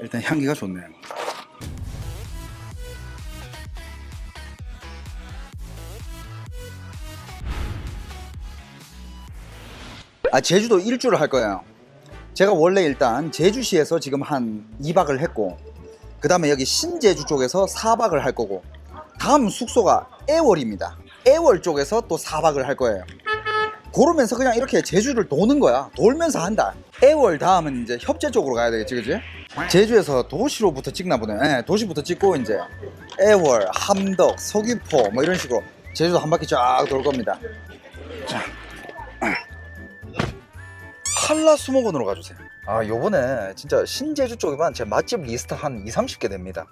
일단 향기가 좋네요. 아 제주도 일주를 할 거예요. 제가 원래 일단 제주시에서 지금 한 2박을 했고 그 다음에 여기 신제주 쪽에서 4박을 할 거고 다음 숙소가 애월입니다. 애월 쪽에서 또 4박을 할 거예요. 그러면서 그냥 이렇게 제주를 도는 거야. 돌면서 한다. 애월 다음은 이제 협재 쪽으로 가야 되겠지, 그지? 제주에서 도시로부터 찍나 보네. 예, 도시부터 찍고 이제 애월, 함덕, 서귀포 뭐 이런 식으로 제주도 한 바퀴 쫙 돌 겁니다. 자, 한라수목원으로 가주세요. 아, 요번에 진짜 신제주 쪽에만 제 맛집 리스트 한 2, 30개 됩니다.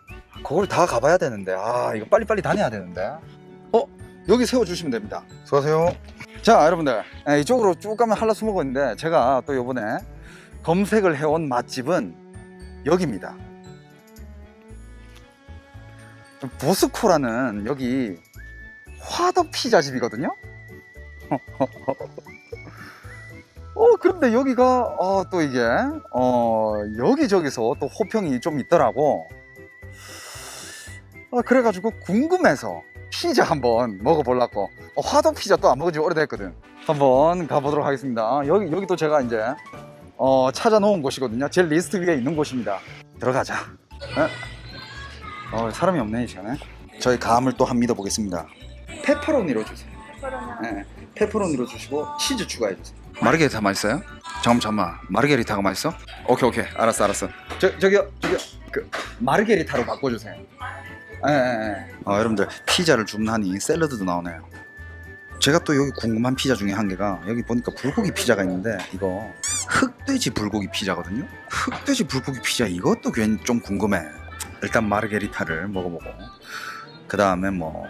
그걸 다 가봐야 되는데, 아, 이거 빨리빨리 다녀야 되는데. 어? 여기 세워주시면 됩니다. 수고하세요. 자, 여러분들. 예, 이쪽으로 쭉 가면 한라수목원인데, 제가 또 요번에 검색을 해온 맛집은 여기입니다. 보스코라는 여기 화덕 피자집이거든요. 어 그런데 여기가 어, 또 이게 어 여기저기서 또 호평이 좀 있더라고. 어, 그래가지고 궁금해서 피자 한번 먹어보려고. 어, 화덕 피자 또 안 먹은 지 오래됐거든. 한번 가보도록 하겠습니다. 여기 여기 또 제가 이제 어, 찾아놓은 곳이거든요. 제 리스트 위에 있는 곳입니다. 들어가자. 에? 어, 사람이 없네 이 시간에. 저희 감을 또 한 믿어 보겠습니다. 페퍼로니로 주세요. 네, 페퍼로니로 주시고 치즈 추가해 주세요. 마르게리타 맛있어요? 잠깐만 잠깐만 마르게리타가 맛있어? 오케이 오케이 알았어 알았어. 저 저기요 저기요 그 마르게리타로 바꿔주세요. 예, 예, 예. 아, 여러분들 피자를 주문하니 샐러드도 나오네요. 제가 또 여기 궁금한 피자 중에 한 개가 여기 보니까 불고기 피자가 있는데 이거 흑돼지 불고기 피자거든요. 흑돼지 불고기 피자 이것도 괜히 좀 궁금해. 일단 마르게리타를 먹어보고 그 다음에 뭐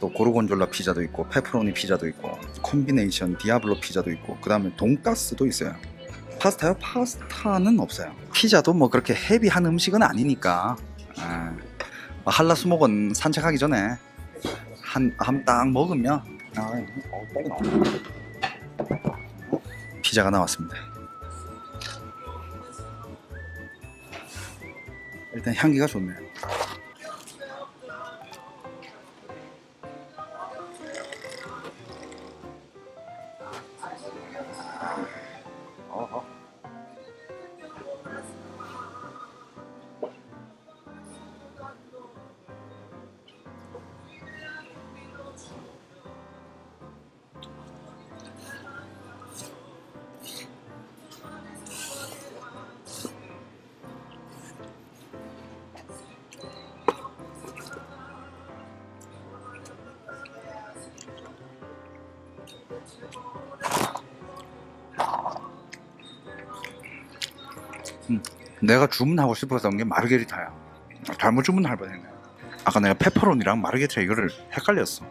또 고르곤졸라 피자도 있고 페퍼로니 피자도 있고 콤비네이션 디아블로 피자도 있고 그 다음에 돈가스도 있어요. 파스타요? 파스타는 없어요. 피자도 뭐 그렇게 헤비한 음식은 아니니까 아, 한라수목은 산책하기 전에 한 한 딱 먹으면 피자가 나왔습니다. 일단 향기가 좋네요. 내가 주문하고 싶었던 게 마르게리타야. 잘못 주문할 뻔했네. 아까 내가 페퍼론이랑 마르게리타 이거를 헷갈렸어.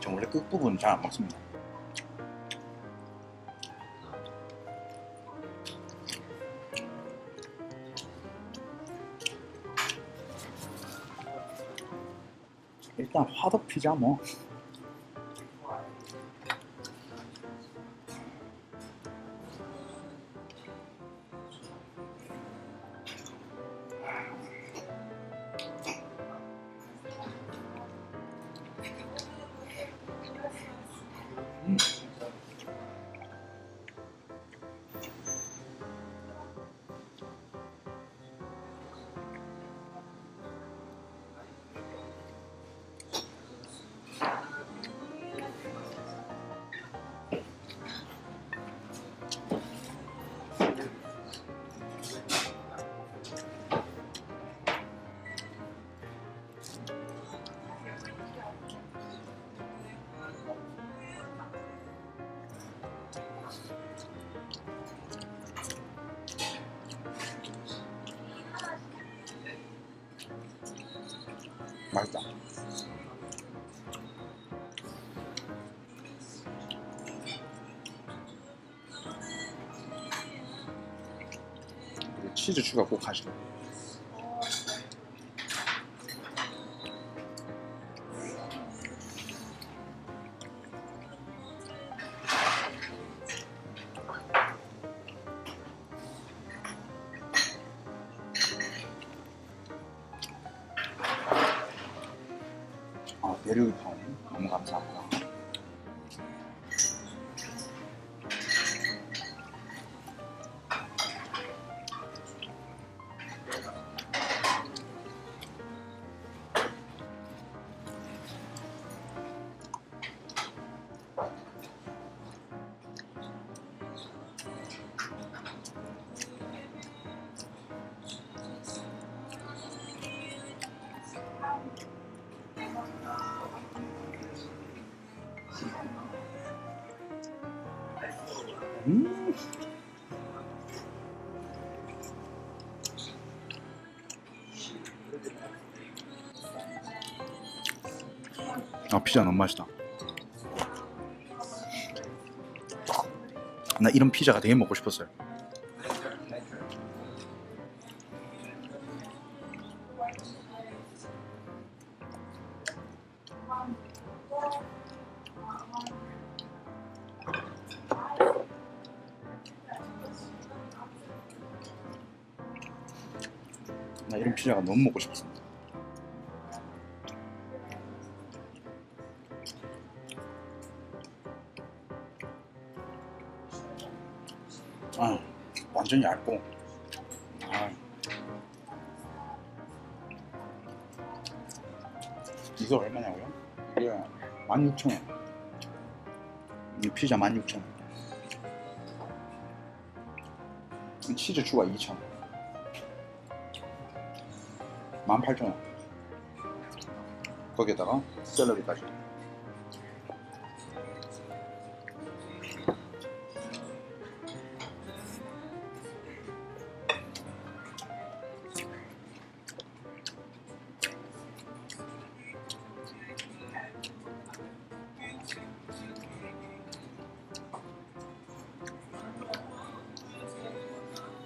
저 원래 끝부분 잘 안 먹습니다. 일단 화덕 피자 뭐. 맛있다. 치즈 추가 꼭 하시고. 대 음. 아 피자 너무 맛있다. 나 이런 피자가 되게 먹고 싶었어요. 피자가 너무 먹고 싶었습니다. 아, 완전 얇고. 아. 이거 얼마냐고요? 이게 16,000원. 이 피자 16,000원. 치즈 추가 2,000원. 18,000원. 거기에다가 샐러리까지.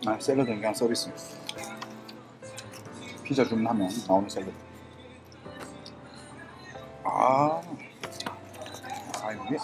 아, 샐러드는 그냥 서비스. 피자 주문하면 나오는 샐러드. 아, 아 이게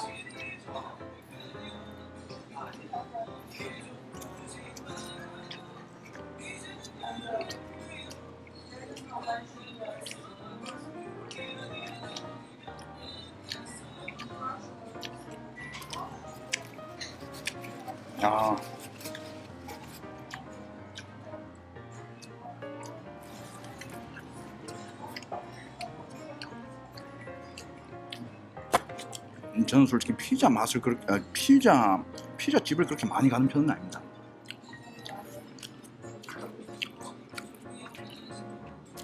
저는 솔직히 피자 맛을 그렇게 아, 피자 피자 집을 그렇게 많이 가는 편은 아닙니다.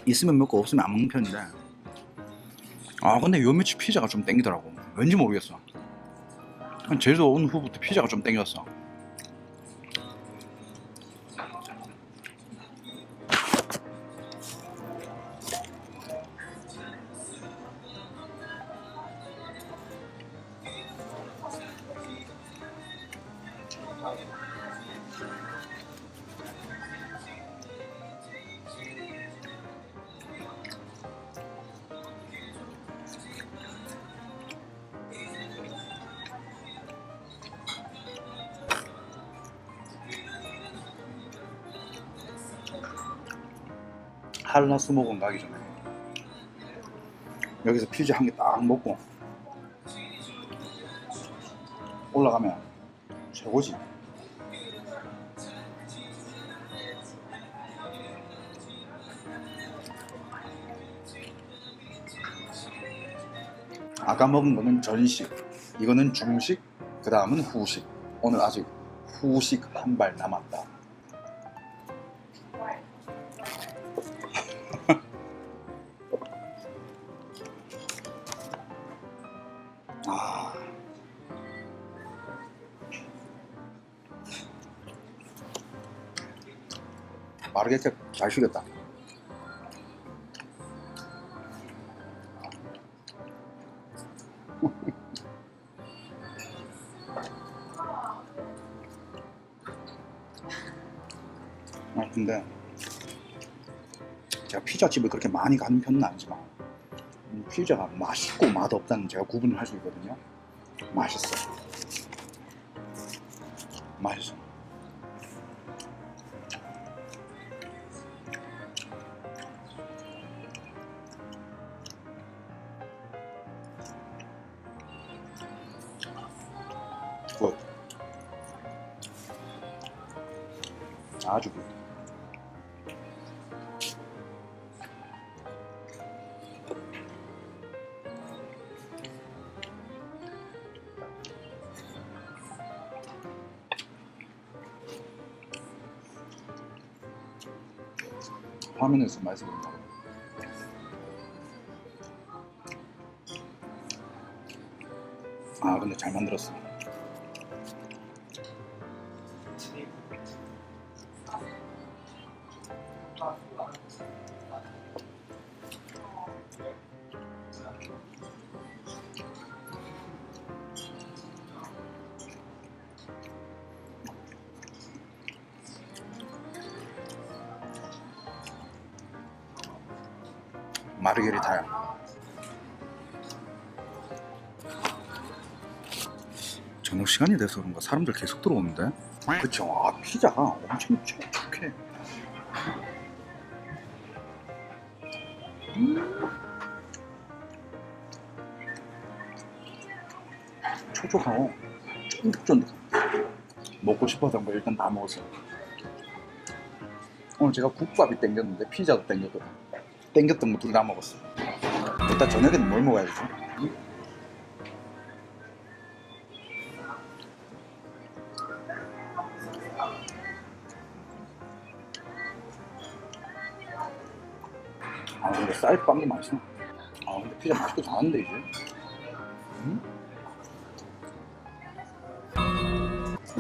있으면 먹고 없으면 안 먹는 편인데. 아 근데 요 며칠 피자가 좀 땡기더라고. 왠지 모르겠어. 한 제주도 온 후부터 피자가 좀 땡겼어 한라 수목원 가기 전에 여기서 피자 한 개 딱 먹고 올라가면 최고지. 아까 먹은 거는 전식, 이거는 중식, 그 다음은 후식. 오늘 아직 후식 한 발 남았다. 마르게테 잘 쉬겠다. 아 근데 제가 피자집을 그렇게 많이 가는 편은 아니지만 이 피자가 맛있고 맛없다는 제가 구분을 할 수 있거든요. 맛있어. 맛있어. 화면에서 맛있어 보인다. 아 근데 잘 만들었어. 마르게리타야. 저녁 시간이 돼서 그런가 사람들 계속 들어오는데? 그쵸. 아, 피자가 엄청 촉촉해. 음. 촉촉하고 쫀득쫀득. 먹고 싶어서 뭐 일단 다 먹었어요. 오늘 제가 국밥이 땡겼는데 피자도 땡겼거든. 땡겼던 거둘다 먹었어. 일단 저녁에는 뭘 먹어야 되지? 아 근데 쌀빵이 맛있어. 아 근데 피자 맛있게 잘하는데 이제. 음?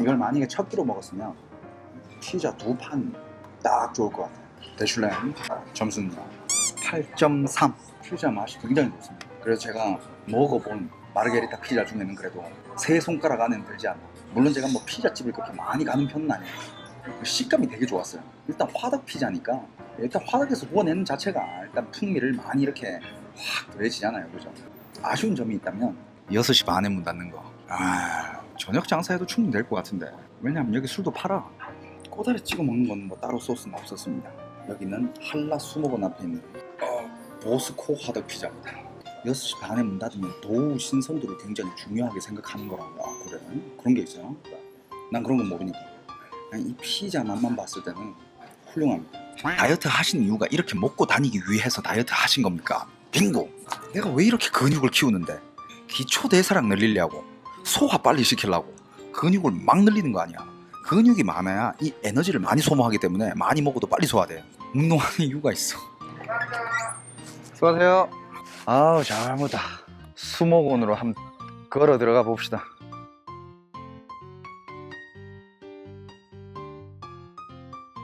이걸 만약에 첫 끼로 먹었으면 피자 두 판 딱 좋을 것 같아요. 대슐랭 점수는 8.3. 피자 맛이 굉장히 좋습니다. 그래서 제가 먹어본 마르게리타 피자 중에는 그래도 세 손가락 안에는 들지 않아. 물론 제가 뭐 피자집을 그렇게 많이 가는 편은 아니에요. 그 식감이 되게 좋았어요. 일단 화덕 피자니까 일단 화덕에서 구워내는 자체가 일단 풍미를 많이 이렇게 확 더해지잖아요. 그죠? 아쉬운 점이 있다면 6시 반에 문 닫는 거. 아, 저녁 장사해도 충분히 될 것 같은데. 왜냐면 여기 술도 팔아. 꼬다리 찍어 먹는 건 뭐 따로 소스는 없었습니다. 여기는 한라 수목원 앞에 있는 어, 보스코 화덕 피자입니다. 6시 반에 문 닫으면 도우 신선도를 굉장히 중요하게 생각하는 거라고 아, 그래? 그런 게 있어요? 난 그런 건 모르니까 이 피자 맛만 봤을 때는 훌륭합니다 다이어트 하신 이유가 이렇게 먹고 다니기 위해서 다이어트 하신 겁니까? 빙고! 내가 왜 이렇게 근육을 키우는데 기초 대사량 늘리려고 소화 빨리 시키려고 근육을 막 늘리는 거 아니야 근육이 많아야 이 에너지를 많이 소모하기 때문에 많이 먹어도 빨리 소화돼 운동하는 이유가 있어 수고하세요. 아우 잘 먹다. 수목원으로 한번 걸어 들어가 봅시다